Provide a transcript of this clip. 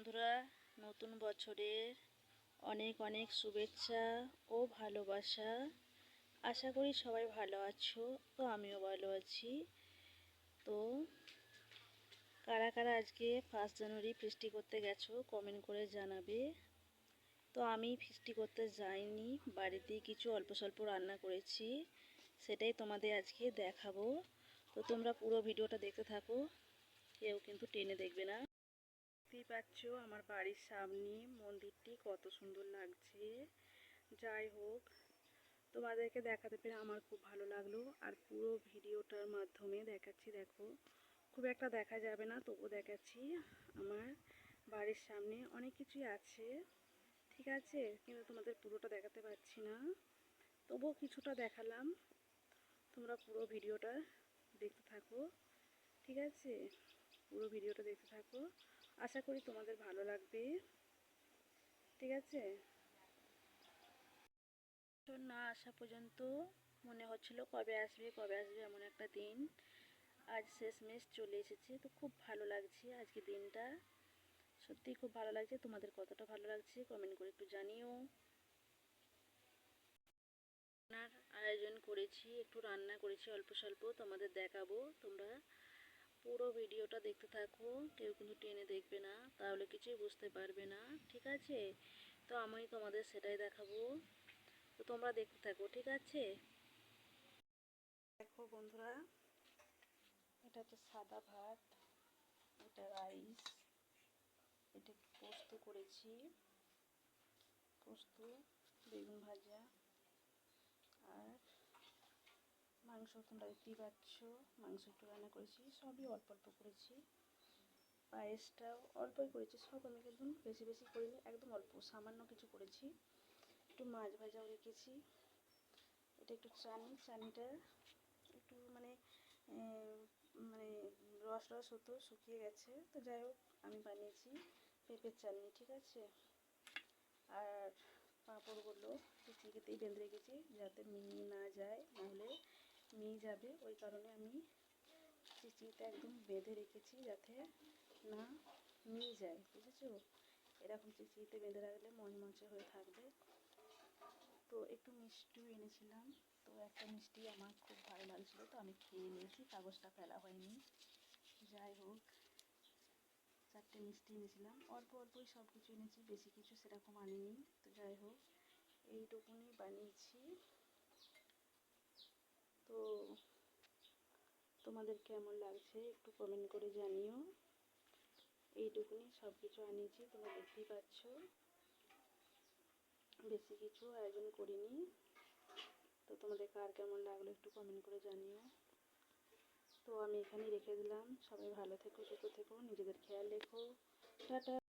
বন্ধুরা, নতুন বছরের অনেক অনেক শুভেচ্ছা ও ভালোবাসা। আশা করি সবাই ভালো আছো, তো আমিও ভালো আছি। তো কারা কারা আজকে ফার্স্ট জানুয়ারি ফিস্টি করতে গেছো কমেন্ট করে জানাবে। তো আমি ফিস্টি করতে যাইনি বাড়িতেই কিছু অল্প স্বল্প রান্না করেছি, সেটাই তোমাদের আজকে দেখাবো। তো তোমরা পুরো ভিডিওটা দেখতে থাকো, কেউ কিন্তু টেনে দেখবে না। দেখতেই পাচ্ছ আমার বাড়ির সামনে মন্দিরটি কত সুন্দর লাগছে। যাই হোক, তোমাদেরকে দেখাতে পেরে আমার খুব ভালো লাগল। আর পুরো ভিডিওটার মাধ্যমে দেখাচ্ছি, দেখো। খুব একটা দেখা যাবে না তবু দেখাচ্ছি। আমার বাড়ির সামনে অনেক কিছুই আছে, ঠিক আছে? কিন্তু তোমাদের পুরোটা দেখাতে পারছি না। তবুও কিছুটা দেখালাম। তোমরা পুরো ভিডিওটা দেখতে থাকো, ঠিক আছে? পুরো ভিডিওটা দেখতে থাকো। আশা করি তোমাদের ভালো লাগবে। ঠিক আছে? তো না আসা পর্যন্ত মনে হচ্ছিল কবে আসবে কবে আসবে এমন একটা দিন। আজ শেষমেশ চলে এসেছে, তো খুব ভালো লাগছে আজকে দিনটা। সত্যিই খুব ভালো লাগছে, তোমাদের কতটা ভালো লাগছে কমেন্ট করে একটু জানিও। রান্নার আয়োজন করেছি, একটু রান্না করেছি, অল্প স্বল্প তোমাদের দেখাবো তোমরা। পুরো ভিডিওটা দেখতে থাকো কেউ কিন্তু টেনে দেখবে না, তাহলে কিছুই বুঝতে পারবে না, ঠিক আছে? তো আমি তোমাদের সেটাই দেখাবো। তো তোমরা দেখতে থাকো, ঠিক আছে? দেখো বন্ধুরা, এটা হচ্ছে সাদা ভাত, এটা রাইস, এটা পোস্ত করেছি। পোস্ত, বেগুন ভাজা আর মাংস তোমরা দেখতেই পাচ্ছ, মাংস একটু রান্না করেছি, সবই অল্প অল্প করেছি। পায়েসটাও অল্পই করেছি, সব আমি কিন্তু বেশি বেশি করিনি, একদম অল্প, সামান্য কিছু করেছি। একটু মাছ ভাজাও রেখেছি, এটা একটু চানি, চানিটা একটু মানে মানে রস রস হতো, শুকিয়ে গেছে, তো যাই হোক, আমি বানিয়েছি পেঁপের চাটনি, ঠিক আছে? আর পাঁপড়গুলো চিচিকেতেই বেঁধে রেখেছি, যাতে মিয়ে না যায়, নাহলে মিয়ে যাবে। ওই কারণে আমি চিচিতে একদম বেঁধে রেখেছি যাতে না মিয়ে যায়, বুঝেছ? এরকম চিচিতে বেঁধে রাখলে মচমচে হয়ে থাকবে। তো একটু মিষ্টিও এনেছিলাম। তো একটা মিষ্টি আমার খুব ভালো লাগছিল, তো আমি খেয়ে নিয়েছি। কাগজটা ফেলা হয়নি। যাই হোক, চারটে মিষ্টি এনেছিলাম। অল্প অল্পই সব কিছু এনেছি, বেশি কিছু সেরকম আনিনি। তো যাই হোক, এইটুকুনি বানিয়েছি তো তোমাদের কেমন লাগছে একটু কমেন্ট করে জানিও। এইটুকুনি সব কিছু আনিয়েছি, তোমরা দেখতেই পাচ্ছ। বেশি কিছু আয়োজন করিনি। তো তোমাদের কার কেমন লাগল একটু কমেন্ট করে জানিও। তো আমি এখানে রেখে দিলাম। সবাই ভালো থেকো, সুস্থ থেকো, নিজেদের খেয়াল রেখো। টাটা!